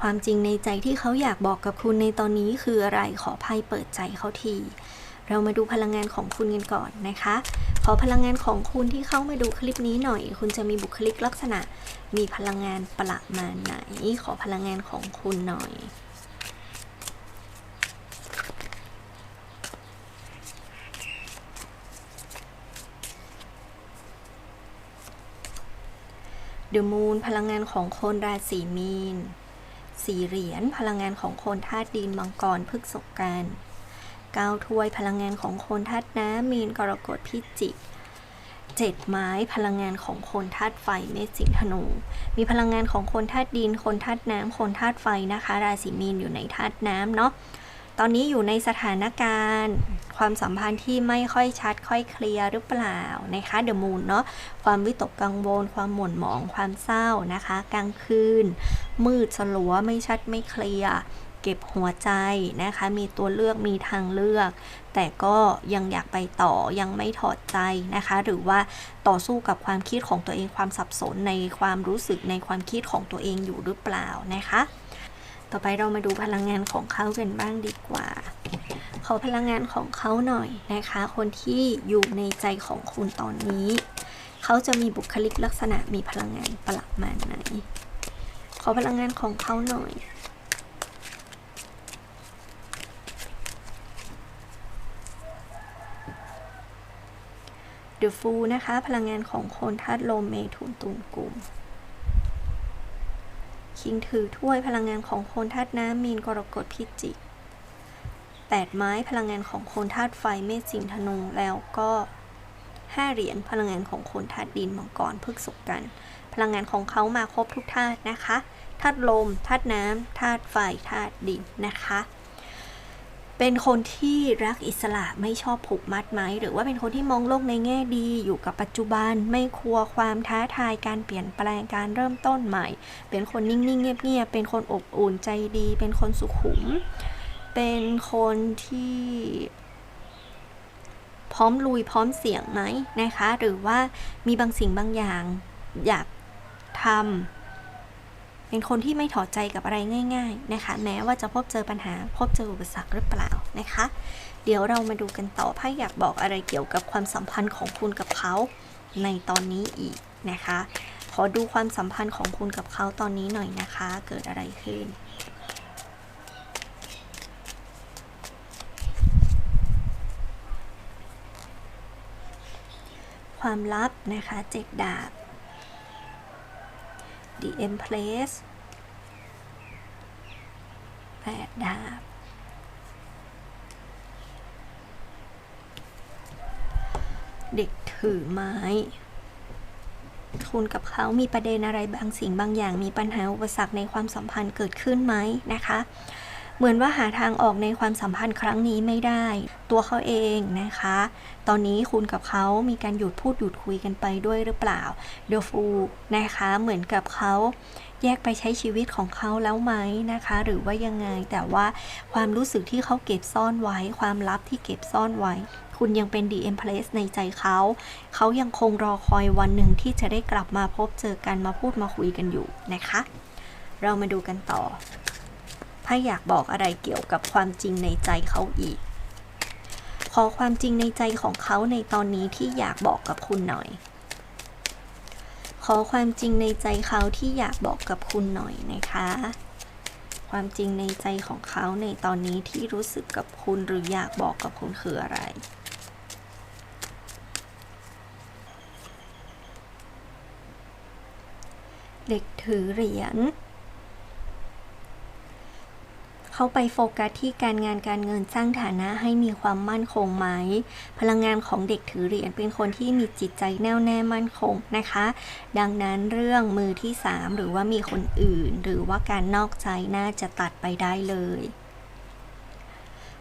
ความจริงในใจที่เขาอยากบอกกับคุณในตอนนี้คืออะไรขอไพ่เปิดใจเขาที เรามาดูพลังงานของคุณกันก่อนนะคะ ขอพลังงานของคุณที่เข้ามาดูคลิปนี้หน่อย คุณจะมีบุคลิกลักษณะ มีพลังงานประมาณไหน ขอพลังงานของคุณหน่อยเดอะมูนพลังงานของคนราศีมีน สี่เหรียญพลังงานของคนธาตุดินมังกรพฤกษกันเก้าถ้วยพลังงานของคนธาตุน้ำมีนกรกฎพิจิกเจ็ดไม้พลังงานของคนธาตุไฟเมษสิงธนู มีพลังงานของคนธาตุดินคนธาตุน้ำคนธาตุไฟนะคะ ราศีมีนอยู่ในธาตุน้ำเนาะตอนนี้อยู่ในสถานการณ์ ความสัมพันธ์ที่ไม่ค่อยชัด ค่อยเคลียร์หรือเปล่านะคะเดอะมูนเนาะความวิตกกังวล ความหม่นหมองความเศร้านะคะ กลางคืน มืดสลัวไม่ชัดไม่เคลียร์เก็บหัวใจนะคะ มีตัวเลือกมีทางเลือก แต่ก็ยังอยากไปต่อยังไม่ถอดใจนะคะ หรือว่าต่อสู้กับความคิดของตัวเองความสับสนในความรู้สึกในความคิดของตัวเองอยู่หรือเปล่านะคะ ต่อไปเรามาดูพลังงานของเขากันบ้างดีกว่าขอพลังงานของเขาหน่อยนะคะ คนที่อยู่ในใจของคุณตอนนี้ เขาจะมีบุคลิกลักษณะมีพลังงานประมาณไหน อพลังงานของเขาหน่อย The Fool นะคะ พลังงานของคนธาตุลมเมถุนตุลกลุ่มคิงถือถ้วยพลังงานของคนธาตุน้ำมีนกรกฎพิจิกแปดไม้พลังงานของคนธาตุไฟเมษสิงธนูแล้วก็ห้าเหรียญพลังงานของคนธาตุดินมังกรพฤกษกัน พลังงานของเขามาครบทุกธาตุนะคะธาตุลมธาตุน้ำธาตุไฟธาตุดินนะคะ เป็นคนที่รักอิสระไม่ชอบผูกมัดไหม หรือว่าเป็นคนที่มองโลกในแง่ดีอยู่กับปัจจุบันไม่กลัวความท้าทายการเปลี่ยนแปลงการเริ่มต้นใหม่ เป็นคนนิ่งๆเงียบๆเป็นคนอบอุ่นใจดี เป็นคนสุขุม เป็นคนที่พร้อมลุยพร้อมเสี่ยงไหมนะคะ หรือว่ามีบางสิ่งบางอย่างอยาก ทำเป็นคนที่ไม่ถอดใจกับอะไรง่าย ๆนะคะ แม้ว่าจะพบเจอปัญหา พบเจออุปสรรคหรือเปล่านะคะ เดี๋ยวเรามาดูกันต่อไพ่อยากบอกอะไรเกี่ยวกับความสัมพันธ์ของคุณกับเขาในตอนนี้อีกนะคะ ขอดูความสัมพันธ์ของคุณกับเขาตอนนี้หน่อยนะคะ เกิดอะไรขึ้นความลับนะคะเจ็ดดาบ The Empress แปดดาบเด็กถือไม้ คุณกับเขามีประเด็นอะไรบางสิ่งบางอย่างมีปัญหาอุปสรรคในความสัมพันธ์เกิดขึ้นไหมนะคะ เหมือนว่าหาทางออกในความสัมพันธ์ครั้งนี้ไม่ได้ ตัวเขาเองนะคะ ตอนนี้คุณกับเขามีการหยุดพูดหยุดคุยกันไปด้วยหรือเปล่าเดฟูนะคะ เหมือนกับเขาแยกไปใช้ชีวิตของเขาแล้วไหมนะคะ หรือว่ายังไงแต่ว่าความรู้สึกที่เขาเก็บซ่อนไว้ ความลับที่เก็บซ่อนไว้ คุณยังเป็น The Empress ในใจเขา เขายังคงรอคอยวันหนึ่งที่จะได้กลับมาพบเจอกันมาพูดมาคุยกันอยู่นะคะ เรามาดูกันต่อ ถ้าอยากบอกอะไรเกี่ยวกับความจริงในใจเขาอีก ขอความจริงในใจของเขาในตอนนี้ที่อยากบอกกับคุณหน่อย ขอความจริงในใจเขาที่อยากบอกกับคุณหน่อยนะคะ ความจริงในใจของเขาในตอนนี้ที่รู้สึกกับคุณหรืออยากบอกกับคุณคืออะไรเด็กถือเหรียญ เขาไปโฟกัสที่การงานการเงินสร้างฐานะให้มีความมั่นคงไหม พลังงานของเด็กถือเหรียญเป็นคนที่มีจิตใจแน่วแน่มั่นคงนะคะ ดังนั้นเรื่องมือที่ 3 หรือว่ามีคนอื่น หรือว่าการนอกใจน่าจะตัดไปได้เลย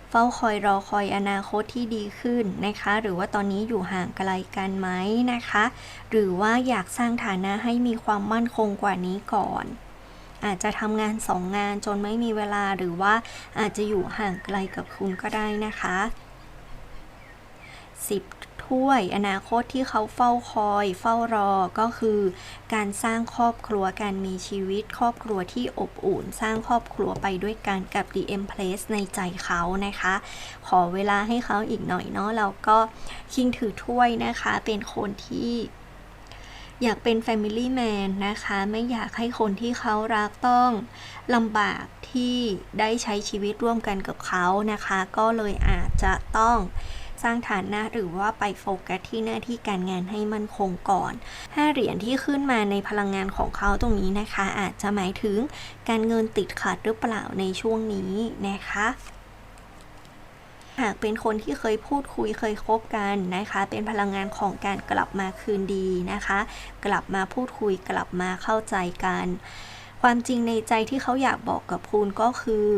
เฝ้าคอยรอคอยอนาคตที่ดีขึ้นนะคะ หรือว่าตอนนี้อยู่ห่างไกลกันไหมนะคะ หรือว่าอยากสร้างฐานะให้มีความมั่นคงกว่านี้ก่อน อาจจะทำงานสองงานจนไม่มีเวลาหรือว่าอาจจะอยู่ห่างไกลกับคุณก็ได้นะคะสิบถ้วยอนาคตที่เขาเฝ้าคอยเฝ้ารอก็คือ การสร้างครอบครัวการมีชีวิตครอบครัวที่อบอุ่น สร้างครอบครัวไปด้วยกันกับ DM Place ในใจเขานะคะ ขอเวลาให้เขาอีกหน่อยเนาะแล้วก็คิงถือถ้วยนะคะเป็นคนที่ อยากเป็น Family Man นะคะ ไม่อยากให้คนที่เขารักต้องลำบากที่ได้ใช้ชีวิตร่วมกันกับเขานะคะ ก็เลยอาจจะต้องสร้างฐานะหรือว่าไปโฟกัสที่หน้าที่การงานให้มั่นคงก่อนห้เหรียญที่ขึ้นมาในพลังงานของเขาตรงนี้นะคะ อาจจะหมายถึงการเงินติดขัดหรือเปล่าในช่วงนี้นะคะ หากเป็นคนที่เคยพูดคุยเคยคบกันนะคะ เป็นพลังงานของการกลับมาคืนดีนะคะ กลับมาพูดคุยกลับมาเข้าใจกัน ความจริงในใจที่เขาอยากบอกกับคุณก็คือ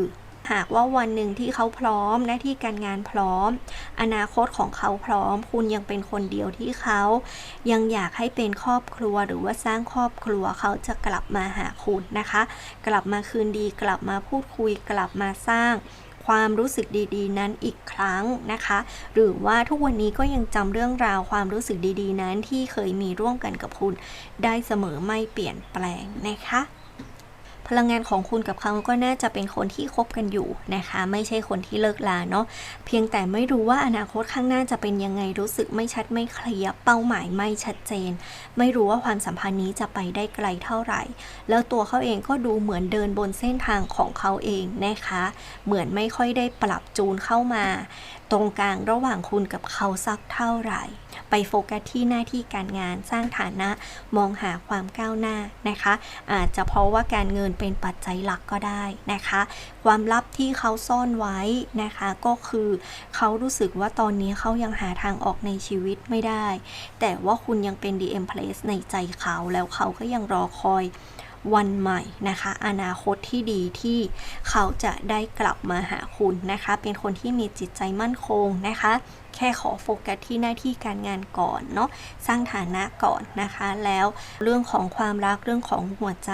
หากว่าวันหนึ่งที่เขาพร้อมหน้าที่การงานพร้อม อนาคตของเขาพร้อม คุณยังเป็นคนเดียวที่เขา ยังอยากให้เป็นครอบครัวหรือว่าสร้างครอบครัวเขาจะกลับมาหาคุณนะคะ กลับมาคืนดี กลับมาพูดคุย กลับมาสร้าง ความรู้สึกดีๆ นั้นอีกครั้งนะคะ หรือว่าทุกวันนี้ก็ยังจำเรื่องราวความรู้สึกดีๆ นั้นที่เคยมีร่วมกันกับคุณ ได้เสมอไม่เปลี่ยนแปลงนะคะ พลังงานของคุณกับเขาก็น่าจะเป็นคนที่คบกันอยู่นะคะ ไม่ใช่คนที่เลิกลาเนาะเพียงแต่ไม่รู้ว่าอนาคตข้างหน้าจะเป็นยังไงรู้สึกไม่ชัดไม่เคลียร์เป้าหมายไม่ชัดเจน ไม่รู้ว่าความสัมพันธ์นี้จะไปได้ไกลเท่าไหร่ แล้วตัวเขาเองก็ดูเหมือนเดินบนเส้นทางของเขาเองนะคะ เหมือนไม่ค่อยได้ปรับจูนเข้ามา ตรงกลางระหว่างคุณกับเขาสักเท่าไหร่ ไปโฟกัสที่หน้าที่การงานสร้างฐานะมองหาความก้าวหน้านะคะ อาจจะเพราะว่าการเงินเป็นปัจจัยหลักก็ได้นะคะ ความลับที่เขาซ่อนไว้นะคะ ก็คือเขารู้สึกว่าตอนนี้เขายังหาทางออกในชีวิตไม่ได้ แต่ว่าคุณยังเป็น DM Place ในใจเขาแล้วเขาก็ยังรอคอย วันใหม่นะคะ อนาคตที่ดีที่เขาจะได้กลับมาหาคุณนะคะ เป็นคนที่มีจิตใจมั่นคงนะคะ แค่ขอโฟกัสที่หน้าที่การงานก่อนเนาะสร้างฐานะก่อนนะคะ แล้วเรื่องของความรักเรื่องของหัวใจ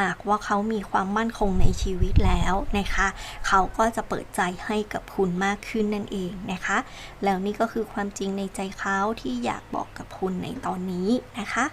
หากว่าเขามีความมั่นคงในชีวิตแล้วนะคะ เขาก็จะเปิดใจให้กับคุณมากขึ้นนั่นเองนะคะ แล้วนี่ก็คือความจริงในใจเขาที่อยากบอกกับคุณในตอนนี้นะคะ